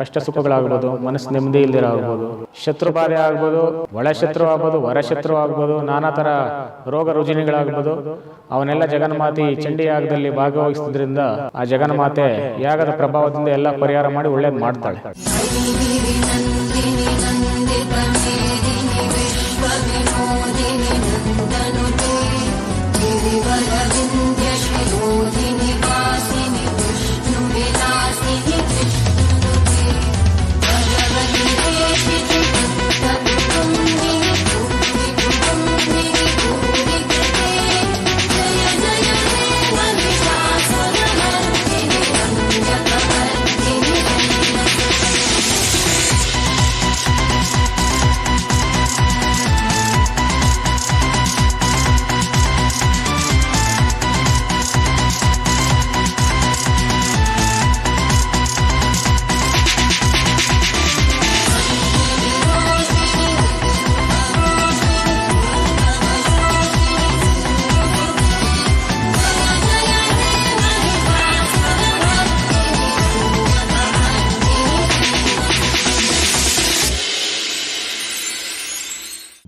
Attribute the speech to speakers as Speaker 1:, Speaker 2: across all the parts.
Speaker 1: ಕಷ್ಟ ಸುಖಗಳಾಗ್ಬೋದು, ಮನಸ್ಸು ನೆಮ್ಮದಿ ಇಲ್ದಿರ ಆಗ್ಬೋದು. ಶತ್ರು ಬಾಧೆ ಆಗ್ಬೋದು ಒಳ ಶತ್ರು ಆಗ್ಬೋದು ಹೊರ ಶತ್ರು ಆಗ್ಬೋದು, ನಾನಾ ಥರ ರೋಗ ರುಜಿನಿಗಳಾಗ್ಬೋದು. ಅವನ್ನೆಲ್ಲ ಜಗನ್ಮಾತೆ ಚಂಡಿ ಯಾಗದಲ್ಲಿ ಭಾಗವಹಿಸಿದ್ರಿಂದ ಆ ಜಗನ್ಮಾತೆ ಯಾಗದ ಪ್ರಭಾವದಿಂದ ಎಲ್ಲ ಪರಿಹಾರ ಮಾಡಿ ಒಳ್ಳೇದು ಮಾಡ್ತಾಳೆ.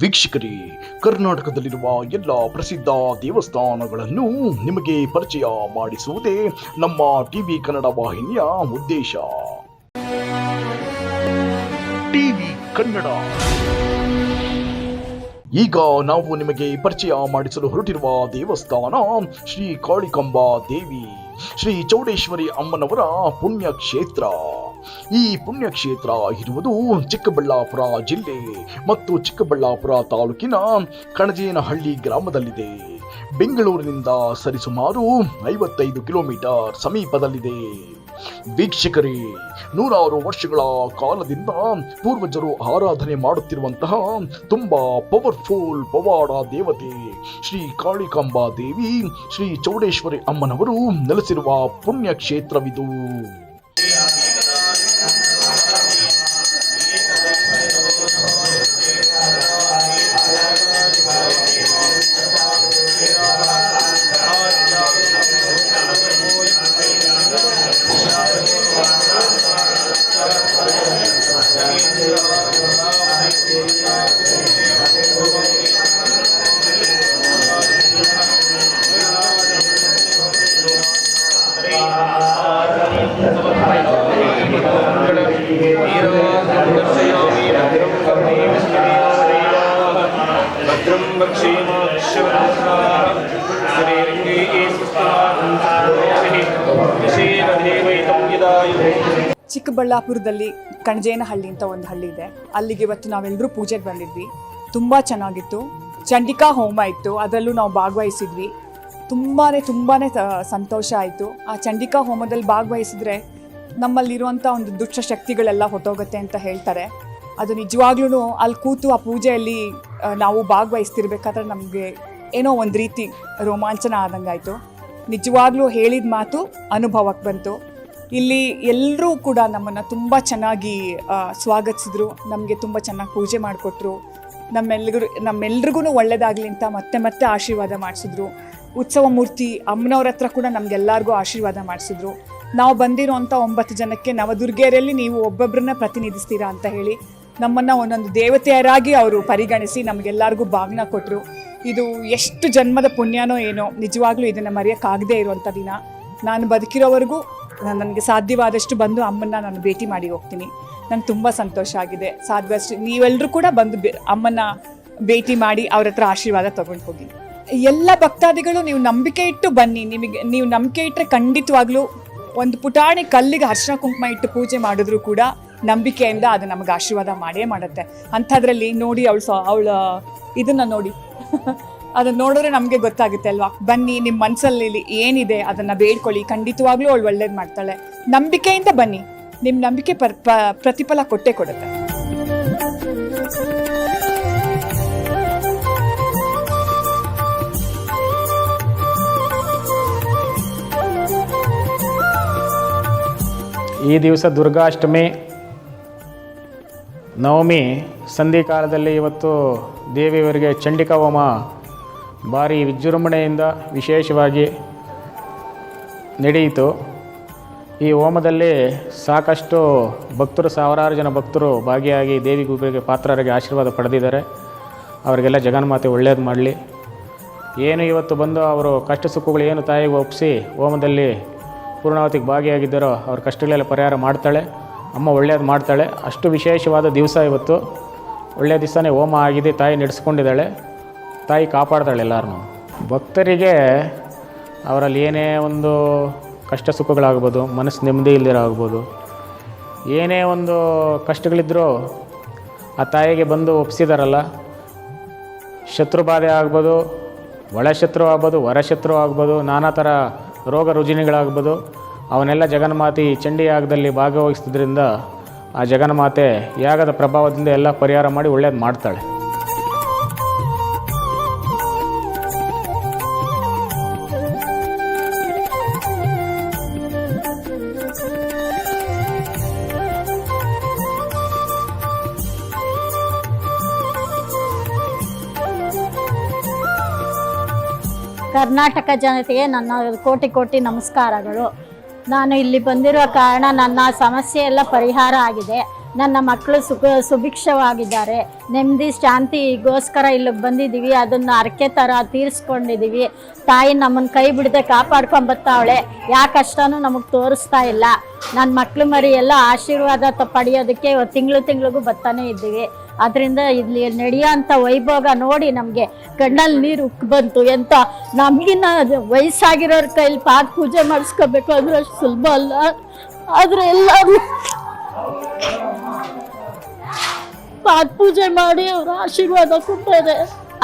Speaker 2: ವೀಕ್ಷಕರೇ ಕರ್ನಾಟಕದಲ್ಲಿರುವ ಎಲ್ಲ ಪ್ರಸಿದ್ಧ ದೇವಸ್ಥಾನಗಳನ್ನು ನಿಮಗೆ ಪರಿಚಯ ಮಾಡಿಸುವುದೇ ನಮ್ಮ ಟಿವಿ ಕನ್ನಡ ವಾಹಿನಿಯ ಉದ್ದೇಶ. ಟಿವಿ ಕನ್ನಡ. ಈಗ ನಾವು ನಿಮಗೆ ಪರಿಚಯ ಮಾಡಿಸಲು ಹೊರಟಿರುವ ದೇವಸ್ಥಾನ ಶ್ರೀ ಕಾಳಿಕಂಬಾ ದೇವಿ ಶ್ರೀ ಚೌಡೇಶ್ವರಿ ಅಮ್ಮನವರ ಪುಣ್ಯ ಕ್ಷೇತ್ರ ಈ ಪುಣ್ಯಕ್ಷೇತ್ರ ಇರುವುದು ಚಿಕ್ಕಬಳ್ಳಾಪುರ ಜಿಲ್ಲೆ ಮತ್ತು ಚಿಕ್ಕಬಳ್ಳಾಪುರ ತಾಲೂಕಿನ ಕಣಜೇನಹಳ್ಳಿ ಗ್ರಾಮದಲ್ಲಿದೆ. ಬೆಂಗಳೂರಿನಿಂದ ಸರಿಸುಮಾರು ಐವತ್ತೈದು ಕಿಲೋಮೀಟರ್ ಸಮೀಪದಲ್ಲಿದೆ. ವೀಕ್ಷಕರೇ, ನೂರಾರು ವರ್ಷಗಳ ಕಾಲದಿಂದ ಪೂರ್ವಜರು ಆರಾಧನೆ ಮಾಡುತ್ತಿರುವಂತಹ ತುಂಬಾ ಪವರ್ಫುಲ್ ಪವಾಡ ದೇವತೆ ಶ್ರೀ ಕಾಳಿಕಾಂಬಾ ದೇವಿ, ಶ್ರೀ ಚೌಡೇಶ್ವರಿ ಅಮ್ಮನವರು ನೆಲೆಸಿರುವ ಪುಣ್ಯ
Speaker 3: ಚಿಕ್ಕಬಳ್ಳಾಪುರದಲ್ಲಿ ಕಣಜೇನಹಳ್ಳಿ ಅಂತ ಒಂದು ಹಳ್ಳಿ ಇದೆ. ಅಲ್ಲಿಗೆ ಇವತ್ತು ನಾವೆಲ್ಲರೂ ಪೂಜೆಗೆ ಬಂದಿದ್ವಿ. ತುಂಬ ಚೆನ್ನಾಗಿತ್ತು. ಚಂಡಿಕಾ ಹೋಮ ಇತ್ತು. ಅದರಲ್ಲೂ ನಾವು ಭಾಗವಹಿಸಿದ್ವಿ. ತುಂಬಾ ತುಂಬಾ ಸಂತೋಷ ಆಯಿತು. ಆ ಚಂಡಿಕಾ ಹೋಮದಲ್ಲಿ ಭಾಗವಹಿಸಿದ್ರೆ ನಮ್ಮಲ್ಲಿರುವಂಥ ಒಂದು ದುಷ್ಟ ಶಕ್ತಿಗಳೆಲ್ಲ ಹೊಟ್ಟೋಗುತ್ತೆ ಅಂತ ಹೇಳ್ತಾರೆ. ಅದು ನಿಜವಾಗ್ಲೂ ಅಲ್ಲಿ ಕೂತು ಆ ಪೂಜೆಯಲ್ಲಿ ನಾವು ಭಾಗವಹಿಸ್ತಿರ್ಬೇಕಾದ್ರೆ ನಮಗೆ ಏನೋ ಒಂದು ರೀತಿ ರೋಮಾಂಚನ ಆದಂಗಾಯಿತು. ನಿಜವಾಗ್ಲೂ ಹೇಳಿದ ಮಾತು ಅನುಭವಕ್ಕೆ ಬಂತು. ಇಲ್ಲಿ ಎಲ್ಲರೂ ಕೂಡ ನಮ್ಮನ್ನು ತುಂಬ ಚೆನ್ನಾಗಿ ಸ್ವಾಗತಿಸಿದ್ರು. ನಮಗೆ ತುಂಬ ಚೆನ್ನಾಗಿ ಪೂಜೆ ಮಾಡಿಕೊಟ್ರು. ನಮ್ಮೆಲ್ರಿಗೂ ನಮ್ಮೆಲ್ರಿಗೂ ಒಳ್ಳೇದಾಗಲಿ ಅಂತ ಮತ್ತೆ ಮತ್ತೆ ಆಶೀರ್ವಾದ ಮಾಡಿಸಿದ್ರು. ಉತ್ಸವ ಮೂರ್ತಿ ಅಮ್ಮನವ್ರ ಹತ್ರ ಕೂಡ ನಮಗೆಲ್ಲರಿಗೂ ಆಶೀರ್ವಾದ ಮಾಡಿಸಿದ್ರು. ನಾವು ಬಂದಿರೋಂಥ ಒಂಬತ್ತು ಜನಕ್ಕೆ ನವದುರ್ಗೆಯರಲ್ಲಿ ನೀವು ಒಬ್ಬೊಬ್ಬರನ್ನ ಪ್ರತಿನಿಧಿಸ್ತೀರಾ ಅಂತ ಹೇಳಿ ನಮ್ಮನ್ನು ಒಂದೊಂದು ದೇವತೆಯರಾಗಿ ಅವರು ಪರಿಗಣಿಸಿ ನಮಗೆಲ್ಲರಿಗೂ ಬಾಗ್ನ ಕೊಟ್ಟರು ಇದು ಎಷ್ಟು ಜನ್ಮದ ಪುಣ್ಯನೋ ಏನೋ, ನಿಜವಾಗ್ಲೂ ಇದನ್ನು ಮರೆಯೋಕ್ಕಾಗದೇ ಇರುವಂಥ ದಿನ. ನಾನು ಬದುಕಿರೋವರೆಗೂ ನನಗೆ ಸಾಧ್ಯವಾದಷ್ಟು ಬಂದು ಅಮ್ಮನ್ನ ನಾನು ಭೇಟಿ ಮಾಡಿ ಹೋಗ್ತೀನಿ. ನಂಗೆ ತುಂಬ ಸಂತೋಷ ಆಗಿದೆ. ಸಾಧ್ಯವಷ್ಟು ನೀವೆಲ್ಲರೂ ಕೂಡ ಬಂದು ಅಮ್ಮನ್ನ ಭೇಟಿ ಮಾಡಿ ಅವ್ರ ಹತ್ರ ಆಶೀರ್ವಾದ ತಗೊಂಡು ಹೋಗಿ. ಎಲ್ಲ ಭಕ್ತಾದಿಗಳು ನೀವು ನಂಬಿಕೆ ಇಟ್ಟು ಬನ್ನಿ. ನಿಮಗೆ, ನೀವು ನಂಬಿಕೆ ಇಟ್ಟರೆ ಖಂಡಿತವಾಗ್ಲೂ ಒಂದು ಪುಟಾಣಿ ಕಲ್ಲಿಗೆ ಅರ್ಶನ ಕುಂಕುಮ ಇಟ್ಟು ಪೂಜೆ ಮಾಡಿದ್ರು ಕೂಡ ನಂಬಿಕೆಯಿಂದ ಅದು ನಮಗೆ ಆಶೀರ್ವಾದ ಮಾಡೇ ಮಾಡುತ್ತೆ. ಅಂಥದ್ರಲ್ಲಿ ನೋಡಿ ಅವಳು ಸ, ಅವಳ, ಇದನ್ನ ನೋಡಿ. ಅದನ್ನ ನೋಡಿದ್ರೆ ನಮಗೆ ಗೊತ್ತಾಗುತ್ತೆ ಅಲ್ವಾ? ಬನ್ನಿ ನಿಮ್ಮ ಮನಸ್ಸಲ್ಲಿ ಏನಿದೆ ಅದನ್ನ ಬೇಡ್ಕೊಳ್ಳಿ. ಖಂಡಿತವಾಗ್ಲೂ ಅವಳು ಒಳ್ಳೇದು ಮಾಡ್ತಾಳೆ. ನಂಬಿಕೆಯಿಂದ ಬನ್ನಿ. ನಿಮ್ಮ ನಂಬಿಕೆ ಪರ್ ಪ್ರತಿಫಲ ಕೊಟ್ಟೇ ಕೊಡುತ್ತೆ.
Speaker 1: ಈ ದಿವಸ ದುರ್ಗಾಷ್ಟಮಿ ನವಮಿ, ಸಂಧಿ ಕಾಲದಲ್ಲಿ ಇವತ್ತು ದೇವಿಯವರಿಗೆ ಚಂಡಿಕಾ ಹೋಮ ಭಾರಿ ವಿಜೃಂಭಣೆಯಿಂದ ವಿಶೇಷವಾಗಿ ನಡೆಯಿತು. ಈ ಹೋಮದಲ್ಲಿ ಸಾಕಷ್ಟು ಭಕ್ತರು, ಸಾವಿರಾರು ಜನ ಭಕ್ತರು ಭಾಗಿಯಾಗಿ ದೇವಿ ಗುಬ್ಬರಿಗೆ ಪಾತ್ರರಿಗೆ ಆಶೀರ್ವಾದ ಪಡೆದಿದ್ದಾರೆ. ಅವರಿಗೆಲ್ಲ ಜಗನ್ಮಾತೆ ಒಳ್ಳೇದು ಮಾಡಲಿ. ಏನು ಇವತ್ತು ಬಂದು ಅವರು ಕಷ್ಟ ಸುಖಗಳು ಏನು ತಾಯಿಗೆ ಒಪ್ಪಿಸಿ ಹೋಮದಲ್ಲಿ ಪೂರ್ಣಾವತಿಗೆ ಭಾಗಿಯಾಗಿದ್ದರೋ, ಅವ್ರ ಕಷ್ಟಗಳೆಲ್ಲ ಪರಿಹಾರ ಮಾಡ್ತಾಳೆ. ಅಮ್ಮ ಒಳ್ಳೆಯದು ಮಾಡ್ತಾಳೆ. ಅಷ್ಟು ವಿಶೇಷವಾದ ದಿವಸ ಇವತ್ತು. ಒಳ್ಳೆಯ ದಿವಸನೇ ಹೋಮ ಆಗಿದೆ, ತಾಯಿ ನಡೆಸ್ಕೊಂಡಿದ್ದಾಳೆ. ತಾಯಿ ಕಾಪಾಡ್ತಾಳೆ ಎಲ್ಲರನ್ನೂ ಭಕ್ತರಿಗೆ ಅವರಲ್ಲಿ ಏನೇ ಒಂದು ಕಷ್ಟ ಸುಖಗಳಾಗ್ಬೋದು, ಮನಸ್ಸು ನೆಮ್ಮದಿ ಇಲ್ದಿರೋ ಏನೇ ಒಂದು ಕಷ್ಟಗಳಿದ್ದರೂ ಆ ತಾಯಿಗೆ ಬಂದು ಒಪ್ಪಿಸಿದಾರಲ್ಲ ಶತ್ರು ಬಾಧೆ ಆಗ್ಬೋದು ಒಳ ಶತ್ರು ಆಗ್ಬೋದು ಹೊರ ಶತ್ರು ಆಗ್ಬೋದು, ನಾನಾ ಥರ ರೋಗ ರುಜಿನಗಳಾಗ್ಬೋದು ಅವನ್ನೆಲ್ಲ ಜಗನ್ಮಾತಿ ಚಂಡಿ ಯಾಗದಲ್ಲಿ ಭಾಗವಹಿಸಿದ್ರಿಂದ ಆ ಜಗನ್ಮಾತೆ ಯಾಗದ ಪ್ರಭಾವದಿಂದ ಎಲ್ಲ ಪರಿಹಾರ ಮಾಡಿ ಒಳ್ಳೇದು ಮಾಡ್ತಾಳೆ.
Speaker 4: ಕರ್ನಾಟಕ ಜನತೆಗೆ ನನ್ನ ಕೋಟಿ ಕೋಟಿ ನಮಸ್ಕಾರಗಳು. ನಾನು ಇಲ್ಲಿ ಬಂದಿರುವ ಕಾರಣ ನನ್ನ ಸಮಸ್ಯೆ ಎಲ್ಲ ಪರಿಹಾರ ಆಗಿದೆ. ನನ್ನ ಮಕ್ಕಳು ಸುಖ, ಸುಭಿಕ್ಷವಾಗಿದ್ದಾರೆ. ನೆಮ್ಮದಿ ಶಾಂತಿಗೋಸ್ಕರ ಇಲ್ಲಿಗೆ ಬಂದಿದ್ದೀವಿ ಅದನ್ನು ಅರಕೆ ಥರ ತೀರಿಸ್ಕೊಂಡಿದ್ದೀವಿ ತಾಯಿ ನಮ್ಮನ್ನು ಕೈ ಬಿಡದೆ ಕಾಪಾಡ್ಕೊಂಡು ಬರ್ತಾವಳೆ. ಯಾವ ಕಷ್ಟನೂ ನಮಗೆ ತೋರಿಸ್ತಾ ಇಲ್ಲ. ನನ್ನ ಮಕ್ಕಳು ಮರಿ ಎಲ್ಲ ಆಶೀರ್ವಾದ ಪಡೆಯೋದಕ್ಕೆ ತಿಂಗಳು ತಿಂಗಳಿಗೂ ಬರ್ತಾನೆ ಇದ್ದೀವಿ. ಅದರಿಂದ ಇಲ್ಲಿ ನಡೆಯೋಂಥ ವೈಭೋಗ ನೋಡಿ ನಮಗೆ ಕಣ್ಣಲ್ಲಿ ನೀರು ಉಕ್ಕಿ ಬಂತು ಎಂತ. ನಮಗಿನ್ನ ವಯಸ್ಸಾಗಿರೋರ ಕೈಲಿ ಪಾದ ಪೂಜೆ ಮಾಡಿಸ್ಕೋಬೇಕು ಅಂದ್ರೆ ಅಷ್ಟು ಸುಲಭ ಅಲ್ಲ. ಆದರೆ ಎಲ್ಲರೂ ಪೂಜೆ ಮಾಡಿ ಅವ್ರ ಆಶೀರ್ವಾದ ಕೊಡ್ತಾರೆ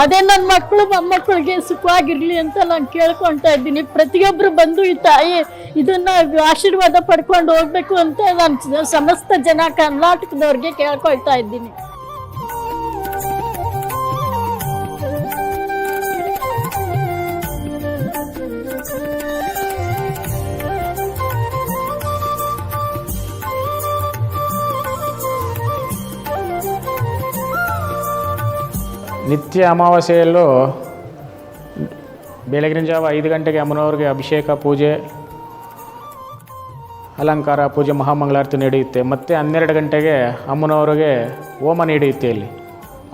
Speaker 4: ಅದೇ ನನ್ನ ಮಕ್ಕಳು ಮೊಮ್ಮಕ್ಕಳಿಗೆ ಸುಖವಾಗಿರ್ಲಿ ಅಂತ ನಾನು ಕೇಳ್ಕೊಳ್ತಾ ಇದ್ದೀನಿ. ಪ್ರತಿಯೊಬ್ಬರು ಬಂದು ಈ ತಾಯಿ ಇದನ್ನ ಆಶೀರ್ವಾದ ಪಡ್ಕೊಂಡು ಹೋಗ್ಬೇಕು ಅಂತ ನಾನು ಸಮಸ್ತ ಜನ ಕರ್ನಾಟಕದವ್ರಿಗೆ ಕೇಳ್ಕೊಳ್ತಾ ಇದ್ದೀನಿ.
Speaker 1: ನಿತ್ಯ ಅಮಾವಾಸ್ಯೆಯಲ್ಲೂ ಬೆಳಗಿನ ಜಾವ ಐದು ಗಂಟೆಗೆ ಅಮ್ಮನವ್ರಿಗೆ ಅಭಿಷೇಕ, ಪೂಜೆ, ಅಲಂಕಾರ, ಪೂಜೆ, ಮಹಾಮಂಗಳಾರತಿ ನಡೆಯುತ್ತೆ. ಮತ್ತು ಹನ್ನೆರಡು ಗಂಟೆಗೆ ಅಮ್ಮನವರಿಗೆ ಹೋಮ ನಡೆಯುತ್ತೆ ಇಲ್ಲಿ.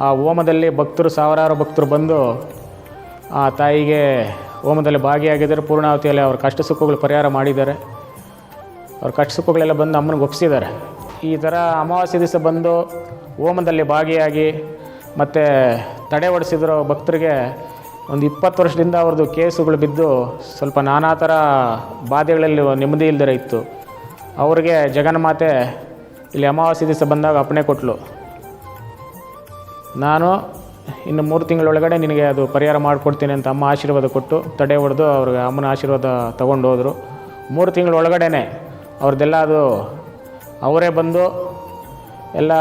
Speaker 1: ಆ ಹೋಮದಲ್ಲಿ ಭಕ್ತರು, ಸಾವಿರಾರು ಭಕ್ತರು ಬಂದು ಆ ತಾಯಿಗೆ ಹೋಮದಲ್ಲಿ ಭಾಗಿಯಾಗಿದ್ದಾರೆ. ಪೂರ್ಣಾವತಿಯಲ್ಲಿ ಅವ್ರ ಕಷ್ಟ ಸುಖಗಳು ಪರಿಹಾರ ಮಾಡಿದ್ದಾರೆ. ಅವ್ರ ಕಷ್ಟ ಸುಖಗಳೆಲ್ಲ ಬಂದು ಅಮ್ಮನಿಗೆ ಒಪ್ಪಿಸಿದ್ದಾರೆ ಈ ಥರ ಅಮಾವಾಸ್ಯೆ ದಿವಸ ಬಂದು ಹೋಮದಲ್ಲಿ ಭಾಗಿಯಾಗಿ ಮತ್ತು ತಡೆ ಹೊಡೆಸಿದ್ರು ಭಕ್ತರಿಗೆ ಒಂದು ಇಪ್ಪತ್ತು ವರ್ಷದಿಂದ ಅವ್ರದ್ದು ಕೇಸುಗಳು ಬಿದ್ದು ಸ್ವಲ್ಪ ನಾನಾ ಥರ ಬಾಧೆಗಳಲ್ಲಿ ನೆಮ್ಮದಿ ಇಲ್ದಿರ ಇತ್ತು. ಅವ್ರಿಗೆ ಜಗನ್ಮಾತೆ ಇಲ್ಲಿ ಅಮಾವಾಸ್ಯೆ ದಿವಸ ಬಂದಾಗ ಅಪ್ಪಣೆ ಕೊಟ್ಟಳು ನಾನು ಇನ್ನು ಮೂರು ತಿಂಗಳೊಳಗಡೆ ನಿನಗೆ ಅದು ಪರಿಹಾರ ಮಾಡಿಕೊಡ್ತೀನಿ ಅಂತ ಅಮ್ಮ ಆಶೀರ್ವಾದ ಕೊಟ್ಟು ತಡೆ ಹೊಡೆದು ಅವ್ರಿಗೆ ಅಮ್ಮನ ಆಶೀರ್ವಾದ ತೊಗೊಂಡು ಹೋದರು ಮೂರು ತಿಂಗಳೊಳಗಡೆ ಅವ್ರದ್ದೆಲ್ಲ ಅದು ಅವರೇ ಬಂದು ಎಲ್ಲ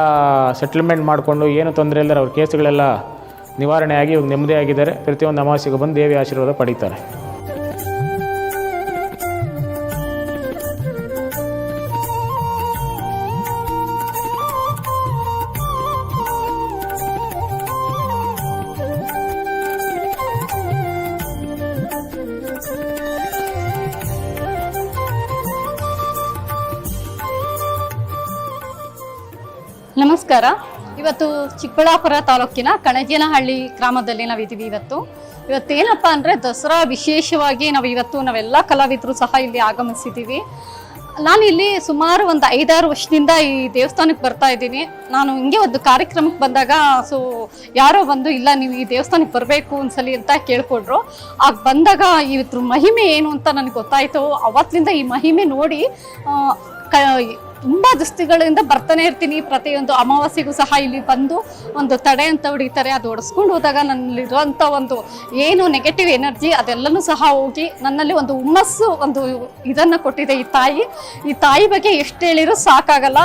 Speaker 1: ಸೆಟ್ಲ್ಮೆಂಟ್ ಮಾಡಿಕೊಂಡು ಏನು ತೊಂದರೆ ಇಲ್ಲದೆ ಅವ್ರ ಕೇಸುಗಳೆಲ್ಲ ನಿವಾರಣೆಯಾಗಿ ಇವಾಗ ನೆಮ್ಮದಿಯಾಗಿದ್ದಾರೆ. ಪ್ರತಿಯೊಂದು ಅಮಾವಾಸ್ಯೆಗೂ ಬಂದು ದೇವಿ ಆಶೀರ್ವಾದ ಪಡೀತಾರೆ.
Speaker 5: ನಮಸ್ಕಾರ. ಇವತ್ತು ಚಿಕ್ಕಬಳ್ಳಾಪುರ ತಾಲೂಕಿನ ಕಣಜೇನಹಳ್ಳಿ ಗ್ರಾಮದಲ್ಲಿ ನಾವಿದ್ದೀವಿ ಇವತ್ತು. ಇವತ್ತೇನಪ್ಪ ಅಂದರೆ ದಸರಾ ವಿಶೇಷವಾಗಿ ನಾವು ಇವತ್ತು ನಾವೆಲ್ಲ ಕಲಾವಿದರು ಸಹ ಇಲ್ಲಿ ಆಗಮಿಸಿದ್ದೀವಿ. ನಾನು ಇಲ್ಲಿ ಸುಮಾರು ಒಂದು ಐದಾರು ವರ್ಷದಿಂದ ಈ ದೇವಸ್ಥಾನಕ್ಕೆ ಬರ್ತಾ ಇದ್ದೀನಿ. ನಾನು ಹಿಂಗೆ ಒಂದು ಕಾರ್ಯಕ್ರಮಕ್ಕೆ ಬಂದಾಗ, ಸೊ ಯಾರೋ ಬಂದು, ಇಲ್ಲ, ನೀವು ಈ ದೇವಸ್ಥಾನಕ್ಕೆ ಬರಬೇಕು ಒಂದ್ಸಲಿ ಅಂತ ಕೇಳ್ಕೊಡ್ರು. ಆಗ ಬಂದಾಗ ಇವತ್ತು ಮಹಿಮೆ ಏನು ಅಂತ ನನಗೆ ಗೊತ್ತಾಯಿತು. ಅವತ್ತಿನಿಂದ ಈ ಮಹಿಮೆ ನೋಡಿ ತುಂಬ ದುಸ್ತಿಗಳಿಂದ ಬರ್ತಾನೆ ಇರ್ತೀನಿ. ಪ್ರತಿಯೊಂದು ಅಮಾವಾಸ್ಯೆಗೂ ಸಹ ಇಲ್ಲಿ ಬಂದು ಒಂದು ತಡೆ ಅಂತ ಹೊಡಿತಾರೆ. ಅದು ಹೊಡೆಸ್ಕೊಂಡು ಹೋದಾಗ ನನ್ನಲ್ಲಿರುವಂಥ ಒಂದು ಏನು ನೆಗೆಟಿವ್ ಎನರ್ಜಿ ಅದೆಲ್ಲನೂ ಸಹ ಹೋಗಿ ನನ್ನಲ್ಲಿ ಒಂದು ಹುಮ್ಮಸ್ಸು ಒಂದು ಇದನ್ನು ಕೊಟ್ಟಿದೆ ಈ ತಾಯಿ. ಈ ತಾಯಿ ಬಗ್ಗೆ ಎಷ್ಟು ಹೇಳಿರೂ ಸಾಕಾಗಲ್ಲ.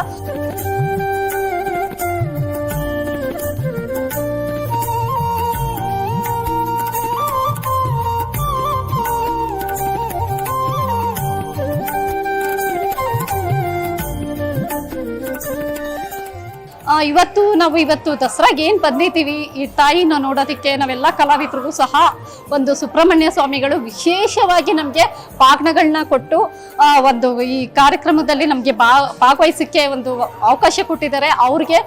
Speaker 5: ಇವತ್ತು ನಾವು ಇವತ್ತು ದಸರಾಗೆ ಏನು ಬಂದಿದ್ದೀವಿ? ಈ ತಾಯಿನ ನೋಡೋದಕ್ಕೆ ನಾವೆಲ್ಲ ಕಲಾವಿದರಿಗೂ ಸಹ ಒಂದು ಸುಬ್ರಹ್ಮಣ್ಯ ಸ್ವಾಮಿಗಳು ವಿಶೇಷವಾಗಿ ನಮಗೆ ಭಾಗಗಳನ್ನ ಕೊಟ್ಟು ಒಂದು ಈ ಕಾರ್ಯಕ್ರಮದಲ್ಲಿ ನಮಗೆ ಬಾ, ಭಾಗವಹಿಸಕ್ಕೆ ಒಂದು ಅವಕಾಶ ಕೊಟ್ಟಿದ್ದಾರೆ. ಅವ್ರಿಗೆ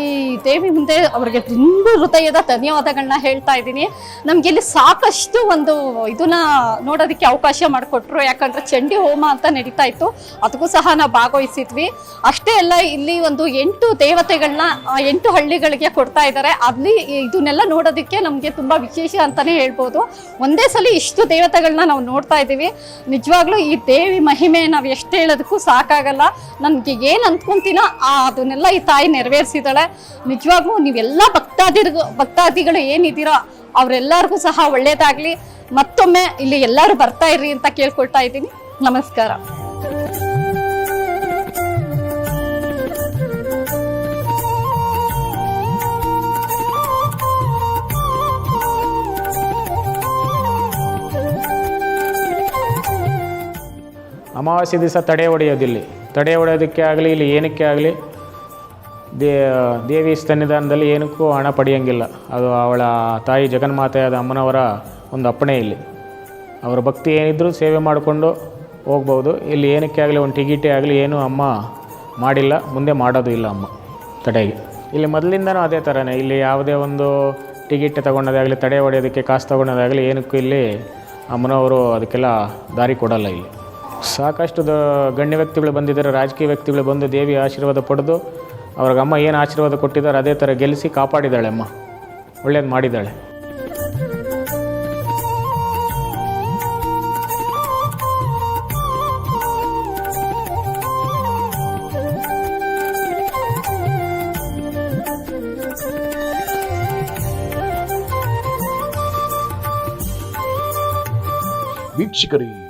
Speaker 5: ಈ ದೇವಿ ಮುಂದೆ ಅವ್ರಿಗೆ ತುಂಬ ಹೃದಯದ ಧನ್ಯವಾದಗಳನ್ನ ಹೇಳ್ತಾ ಇದ್ದೀನಿ. ನಮಗೆ ಇಲ್ಲಿ ಸಾಕಷ್ಟು ಒಂದು ಇದನ್ನ ನೋಡೋದಕ್ಕೆ ಅವಕಾಶ ಮಾಡಿಕೊಟ್ರು. ಯಾಕಂದರೆ ಚಂಡಿ ಹೋಮ ಅಂತ ನಡೀತಾ ಇತ್ತು. ಅದಕ್ಕೂ ಸಹ ನಾವು ಭಾಗವಹಿಸಿದ್ವಿ. ಅಷ್ಟೇ ಅಲ್ಲ, ಇಲ್ಲಿ ಒಂದು ಎಂಟು ದೇವತೆಗಳನ್ನ ಆ, ಎಂಟು ಹಳ್ಳಿಗಳಿಗೆ ಕೊಡ್ತಾ ಇದ್ದಾರೆ. ಅಲ್ಲಿ ಇದನ್ನೆಲ್ಲ ನೋಡೋದಕ್ಕೆ ನಮಗೆ ತುಂಬಾ ವಿಶೇಷ ಅಂತಾನೆ ಹೇಳ್ಬೋದು. ಒಂದೇ ಸಲ ಇಷ್ಟು ದೇವತೆಗಳನ್ನ ನಾವು ನೋಡ್ತಾ ಇದ್ದೀವಿ. ನಿಜವಾಗ್ಲೂ ಈ ದೇವಿ ಮಹಿಮೆ ನಾವು ಎಷ್ಟು ಹೇಳೋದಕ್ಕೂ ಸಾಕಾಗಲ್ಲ. ನನಗೆ ಏನು ಅಂದ್ಕೊಂತೀನೋ ಆ ಅದನ್ನೆಲ್ಲ ಈ ತಾಯಿ ನೆರವೇರಿಸಿದಾಳೆ ನಿಜವಾಗ್ಲೂ ನೀವೆಲ್ಲ ಭಕ್ತಾದಿ ಭಕ್ತಾದಿಗಳು ಏನಿದ್ದೀರೋ ಅವರೆಲ್ಲರಿಗೂ ಸಹ ಒಳ್ಳೇದಾಗ್ಲಿ. ಮತ್ತೊಮ್ಮೆ ಇಲ್ಲಿ ಎಲ್ಲರೂ ಬರ್ತಾ ಇರ್ರಿ ಅಂತ ಕೇಳ್ಕೊಳ್ತಾ ಇದ್ದೀನಿ. ನಮಸ್ಕಾರ.
Speaker 1: ಅಮಾವಾಸ್ಯೆ ದಿವಸ ತಡೆ ಹೊಡೆಯೋದಿಲ್ಲಿ ತಡೆ ಹೊಡೆಯೋದಕ್ಕೆ ಆಗಲಿ, ಇಲ್ಲಿ ಏನಕ್ಕೆ ಆಗಲಿ, ದೇ, ದೇವಿ ಸನ್ನಿಧಾನದಲ್ಲಿ ಏನಕ್ಕೂ ಹಣ ಪಡೆಯೋಂಗಿಲ್ಲ. ಅದು ಅವಳ ತಾಯಿ ಜಗನ್ಮಾತೆಯಾದ ಅಮ್ಮನವರ ಒಂದು ಅಪ್ಪಣೆ ಇಲ್ಲಿ. ಅವರ ಭಕ್ತಿ ಏನಿದ್ರೂ ಸೇವೆ ಮಾಡಿಕೊಂಡು ಹೋಗ್ಬೋದು. ಇಲ್ಲಿ ಏನಕ್ಕೆ ಆಗಲಿ, ಒಂದು ಟಿಕೆಟೇ ಆಗಲಿ, ಏನೂ ಅಮ್ಮ ಮಾಡಿಲ್ಲ. ಮುಂದೆ ಮಾಡೋದು ಇಲ್ಲ ಅಮ್ಮ ತಡೆಗೆ. ಇಲ್ಲಿ ಮೊದಲಿಂದನೂ ಅದೇ ಥರನೇ. ಇಲ್ಲಿ ಯಾವುದೇ ಒಂದು ಟಿಕೆಟ್ ತಗೊಳೋದಾಗಲಿ ತಡೆ ಹೊಡೆಯೋದಕ್ಕೆ ಕಾಸು ತೊಗೊಂಡೋದಾಗಲಿ ಏನಕ್ಕೂ ಇಲ್ಲಿ ಅಮ್ಮನವರು ಅದಕ್ಕೆಲ್ಲ ದಾರಿ ಕೊಡಲ್ಲ ಇಲ್ಲಿ. ಸಾಕಷ್ಟು ಗಣ್ಯ ವ್ಯಕ್ತಿಗಳು ಬಂದಿದ್ದಾರೆ, ರಾಜಕೀಯ ವ್ಯಕ್ತಿಗಳು ಬಂದು ದೇವಿ ಆಶೀರ್ವಾದ ಪಡೆದು ಅವ್ರಿಗೆ ಅಮ್ಮ ಏನು ಆಶೀರ್ವಾದ ಕೊಟ್ಟಿದ್ದಾರೆ ಅದೇ ಥರ ಗೆಲ್ಲಿಸಿ ಕಾಪಾಡಿದ್ದಾಳೆ ಅಮ್ಮ. ಒಳ್ಳೇದು ಮಾಡಿದ್ದಾಳೆ.
Speaker 2: ವೀಕ್ಷಕರೇ